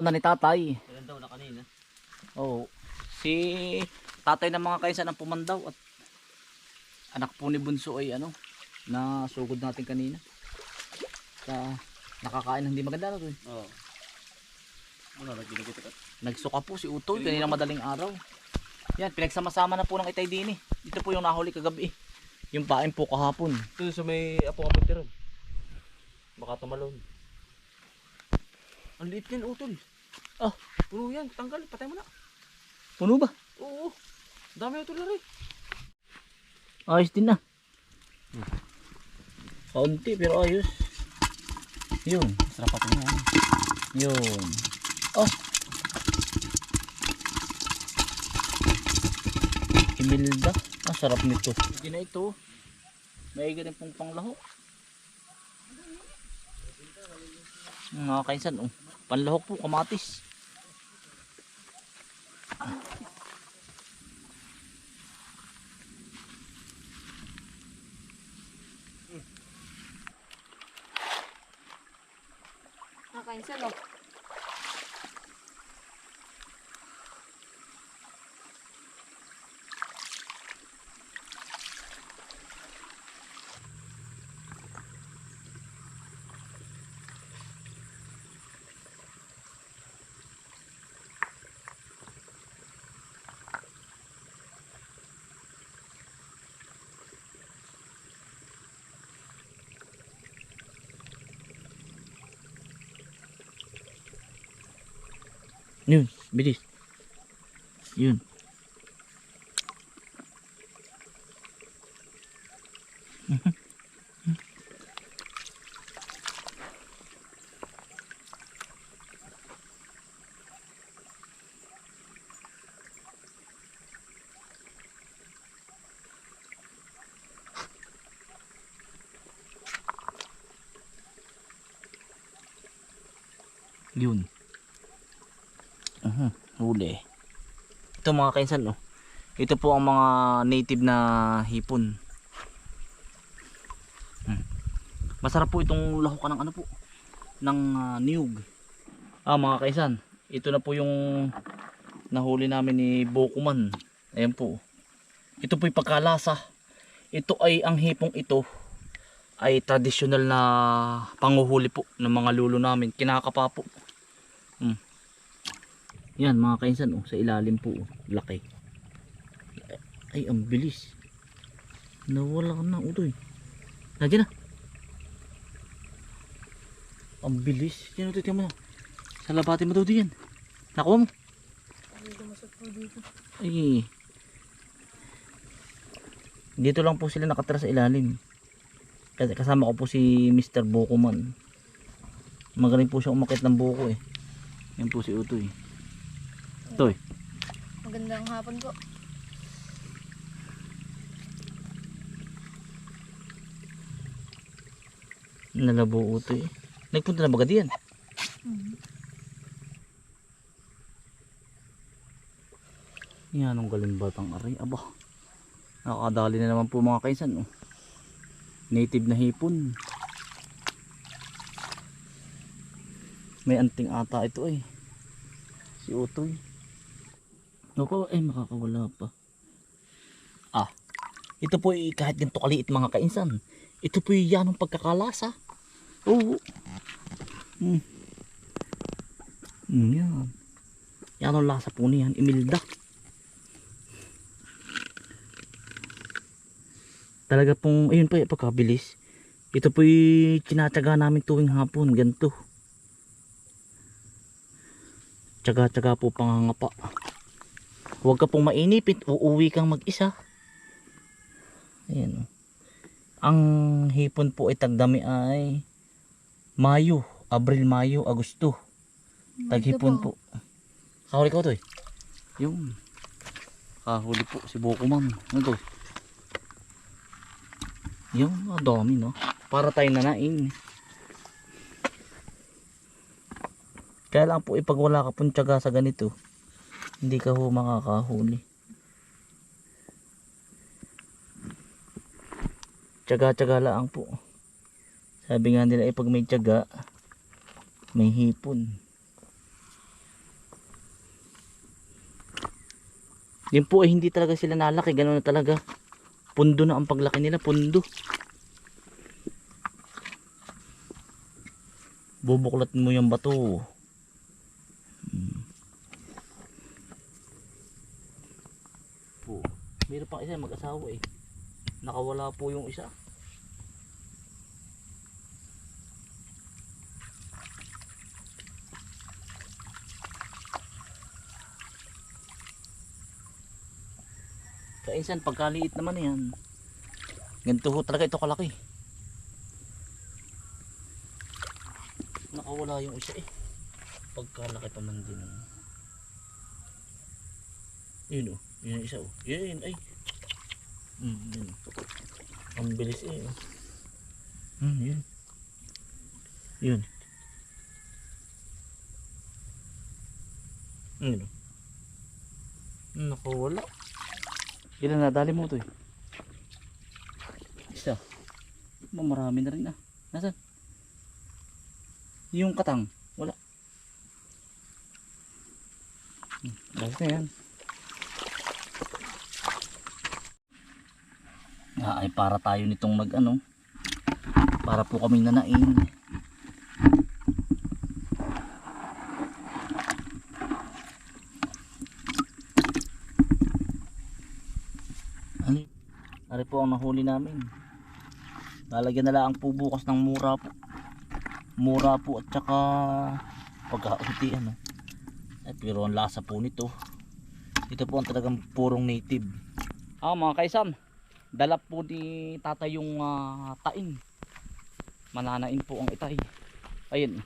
na ni tatay. Ilan daw na kanina? Oo. Si tatay ng mga kainsan ang pumandaw at anak po ni Bunso ay ano, na sugod natin kanina. Sa nakakain hindi maganda na to. eh. Oo. Ano, nagbinugutik at Nagsuka po si Utoy kanina madaling araw. Yan, pinagsama-sama na po ng itay din eh. Ito po yung nahuli kagabi. Yung pain po kahapon. Ito sa may apo-apo tiran. Baka tumalon. Ang liit yan, utol. Ah. Puno yan, tanggal, patay mo na. Puno ba? Oo. Dami utol na rin. Ayos din na. Kaunti pero ayos. Yun. Sarap pa yan. Yun. Oh. Imilda. Ah, sarap nito. Hindi na ito. May ganun pong panglaho. Mga kainsan, oh. Panlahok po, kamatis. Yun, bilis. Yun. Yun. Aha, huli. Ito mga kainsan, oh. Ito po ang mga native na hipon. Hmm. Masarap po itong lahukan ng ano po, ng ah, niyog. Ah, mga kainsan, ito na po yung nahuli namin ni Bokuman. Ayan po. Ito po yung pagkalasa. Ito ay ang hipong ito ay tradisyonal na panguhuli po ng mga lulo namin. Kinakapa po. Hmm. Yan mga kainsan oh, sa ilalim po oh, laki. Ay ang bilis. Nawala na utoy. Nandiyan na. Ang bilis. Yan utoy, tiyan mo na. Sa labati mo daw diyan. Nakuha mo. Ay. Dito lang po sila nakatira sa ilalim. Kasama ko po si Mr. Bokuman. Magaling po siya umakit ng buko eh. Yan po si Utoy. Utoy. Magandang hapon po. Nalabo Utoy. Nagpunta na ba ka diyan? Yan ang galing batang aray. Aba. Nakakadali na naman po mga kaisan. Oh. Native na hipon. May anting ata ito eh. Si Utoy. Naku, ay makakawala pa. Ah, ito po ay kahit ganito kaliit mga kainsan. Ito po yung yanong pagkakalasa. Oo. Hmm. Hmm, yan. Yan ang lasa po niyan. Imilda. Talaga pong, ayun po pagkabilis. Ito po yung tinatsaga namin tuwing hapon. Ganito. Tsaga-tsaga po pangangapa. Huwag ka pong mainipit. Uuwi kang mag-isa. Ayan o. Ang hipon po ay tagdami ay Mayo, Abril, Mayo, Agosto. Taghipon po. Kahuli ko to eh. Yung kahuli po si Bokuman. Ano to? Yung ah, dami no. Para tayo nanain. Kaya lang po ipag wala ka pong tiyaga sa ganito hindi ka ho makakahuli. Tsaga tsaga lang po. Sabi nga nila eh pag may tsaga may hipon. Yun po eh hindi talaga sila nalaki. Ganoon na talaga. Pundo na ang paglaki nila pundo. Bubuklat mo yung bato. Isa mag-asawa eh. Nakawala po yung isa. Kainsan, pagkaliit naman yan. Ganito ho talaga ito kalaki. Nakawala yung isa eh. Pagkalaki pa man din. Yun oh. Yun yung isa oh. Yun, yun ay. Mm, yun. Ang bilis eh. Hmm, yun. Yun. Yun oh. Nakawala. Ilan na dali mo to eh? Isa. Ma, marami na rin ah. Nasaan? Yung katang. Wala. Hmm, Basta yan. Ah, ay para tayo nitong mag ano. Para po kaming nanain. Ano? Ari po ang nahuli namin. Lalagyan na lang po bukas ng mura po. Mura po at saka pagkaunti ano. Ay, pero ang lasa po nito. Ito po ang talagang purong native. Ah mga kaisan, dala po ni tata yung ah, tain. Mananain po ang itay. Ayun.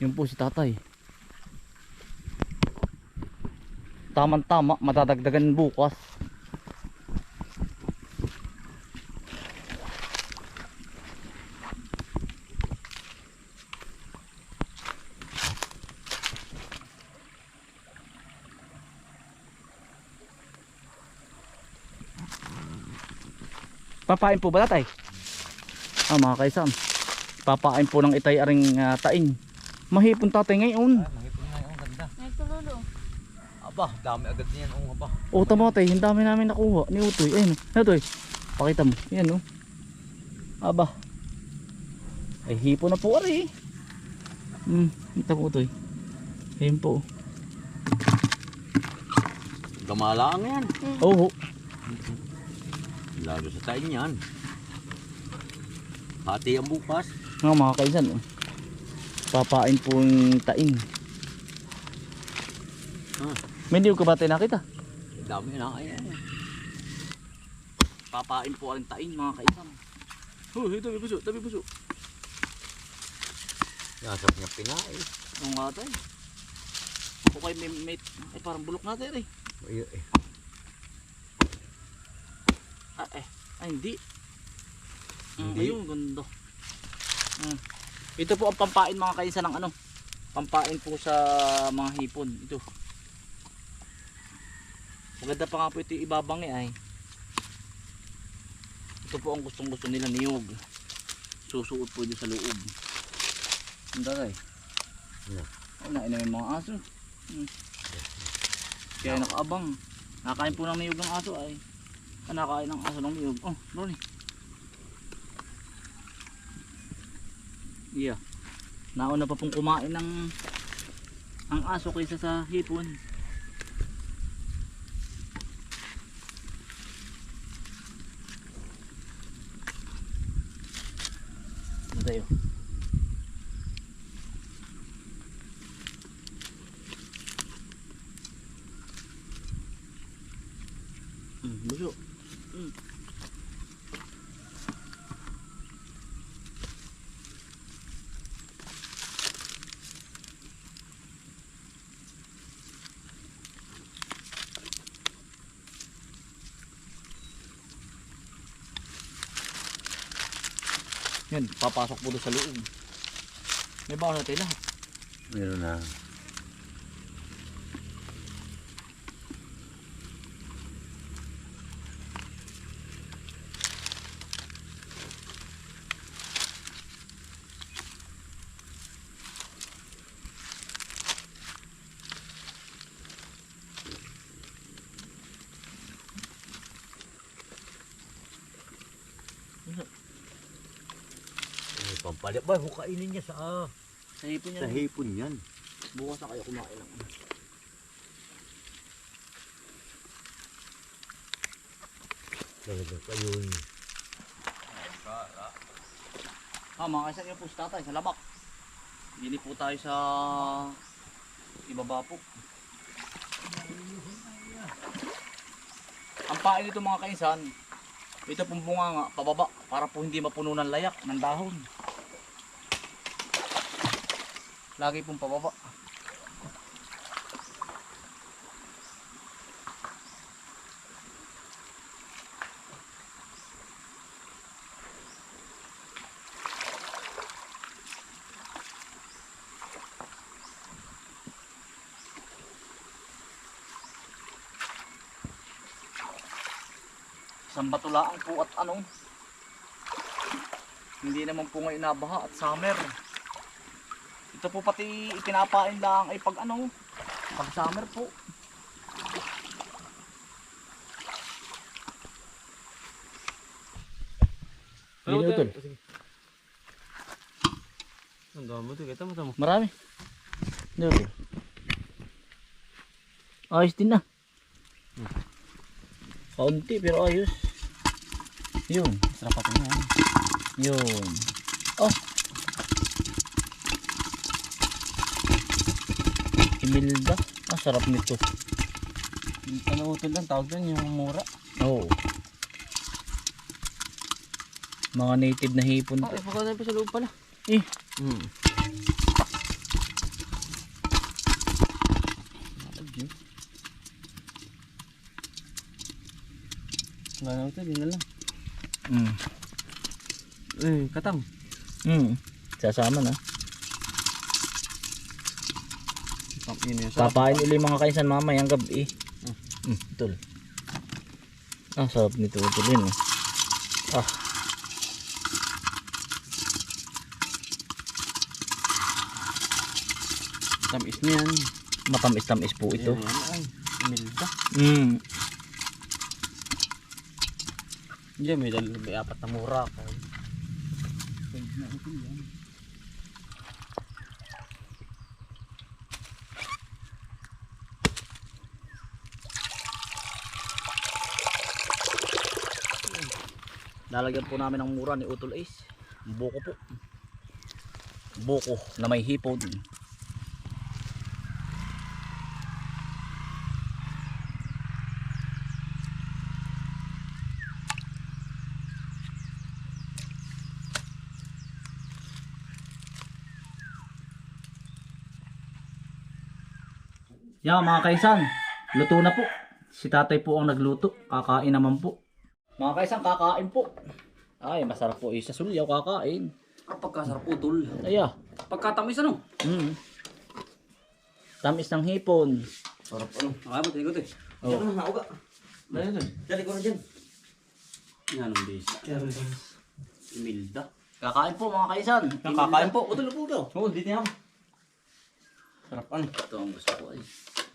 Yun po si tatay. Tamang tama, madadagdagan bukas. Papain po ba tatay? Ah mga kaisan. Papain po ng itay aring ah, tain. Mahipon tatay ngayon. Ah, mangipon nga yung ganda. Ito lolo. Aba, dami agad niyan. Oo, aba. O tama tayo, ang dami namin nakuha ni Utoy. Ayun, Utoy. Pakita mo. Yan oh. Aba. Ay hipo na po ari. Hmm, kita mo Utoy. Ayun po. Gamalaan yan. Oo. Lalo sa tayo niyan. Hati ang bukas. Nga mga kaisan. Oh. Papain po yung tain. Ah. May hindi ko ba tayo nakita? Dami na ayan. Papain po ang tain mga kaisan. Oh, ito may puso, tabi puso. Nasap niya pinaay. Oo nga tayo. Ako kay may, may, ay parang bulok natin eh. Ay, eh. Ah, eh. Ay, hindi. Mm, Hindi. Ayun, ganda. Mm. Ito po ang pampain mga kainsa ng ano. Pampain po sa mga hipon. Ito. Maganda pa nga po ito yung ibabang eh ay. Ito po ang gustong gusto nila niyog. Susuot po dito sa loob. Ang daray. Yeah. Ay, nain na yung mga aso. Mm. Kaya nakaabang. Nakain po ng niyog ng aso ay. Nakain ng aso ng niyog. Oh, Ronnie. Yeah. Nauna pa pong kumain ng ang aso kaysa sa hipon. Ano tayo? Mm, buso. Mm. Yan, papasok po doon sa loob. May baon natin lahat. Meron na. Pampalit. Ba, hukainin niya sa, ah, Sa hipon sa yan. hipon yan. Bukas na kayo kumain lang. Talaga pa yun. Ah, mga kaisan yung po sa tatay, sa labak. Bili po tayo sa ibaba po. Ang pain nito mga kaisan, ito pong bunga nga, pababa, para po hindi mapuno ng layak, ng dahon. Lagi pong pababa. Isang batulaan po at ano. Hindi naman po ngayon nabaha at summer. Ito po pati ipinapain lang ay pag ano, pag summer po. Ano ito? Ang dami ito. Kita mo, tamo. Marami. Hindi po. Ayos din na. Kaunti pero ayos. Yun. Sarap pa yan. Yun. Oh. Imilda. Ah, sarap nito. Ano utol lang, tawag doon yung mura. Oo. Mga native na hipon Ah, to. ipagawa pa sa loob pala. Eh, Hmm. Wala na ito, di na lang. mm. Eh, katang. Mm. Sasama na. Yun yun. Sarap. Papain ulit mga kaisan mamayang gabi. Mm. Mm, tol. Ah, sarap nito tol yun. eh. Ah, Tamis niyan. matamis-tamis po ito. Milda. Mm. Diyan, may, dal- may apat na mura ka. Lalagyan po namin ng mura ni Utol Ace. Buko po. Buko na may hipon. Yan mga kaisan, luto na po. Si tatay po ang nagluto, kakain naman po. Mga kaisan, kakain po. Ay, masarap po isa sulyaw kakain. Kapag kasarap utol. Aya. Pagkatamis ano? Mm. Tamis ng hipon. Sarap ano? Nakabot, ikot eh. Oh. Diyan na, nauga. Dali doon. Dali ko na dyan. Yan ang bisa. Milda. Kakain po mga kaisan. Kakain po. Utol po daw. Oo, dito na. Sarap ano? Ito ang gusto ko ay.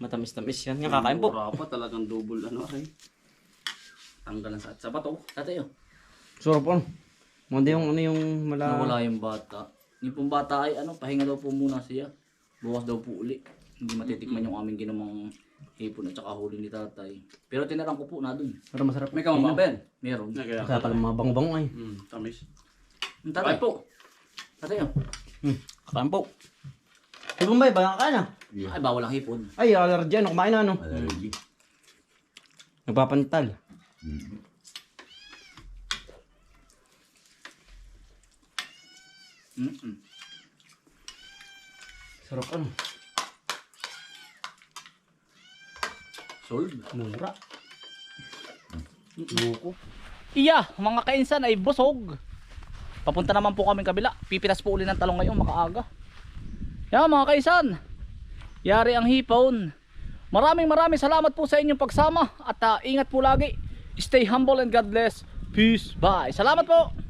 Matamis-tamis yan. Kakain po. Mura pa talagang double ano ay. Tanggalan sa at sa bato. Tatay oh. Sarap ano? Manda yung ano yung mala... Nawala yung bata. Yung pong bata ay ano, pahinga daw po muna siya. Bukas daw po uli. Hindi matitikman yung aming ginamang hipon at saka huli ni tatay. Pero tinarang ko po na dun. Pero masarap. May kamabang ba? Meron. Kaya Kaya pala mga bango-bango ay. Hmm, tamis. Yung tatay Ay po. Tatay oh. Hmm. Kakain po. Ay, Bombay, ba ka na? Ay, bawal ang hipon. Ay, allergy ano. Kumain na ano. Allergy. Nagpapantal. Mm-mm. Sarap ano. Solve. Mura. Buko. Iya, mga kainsan ay busog. Papunta naman po kami kabila. Pipitas po uli ng talong ngayon makaaga. Yan mga kaisan. Yari ang hipon. Maraming maraming salamat po sa inyong pagsama at ah, ingat po lagi. Stay humble and God bless. Peace. Bye. Salamat po.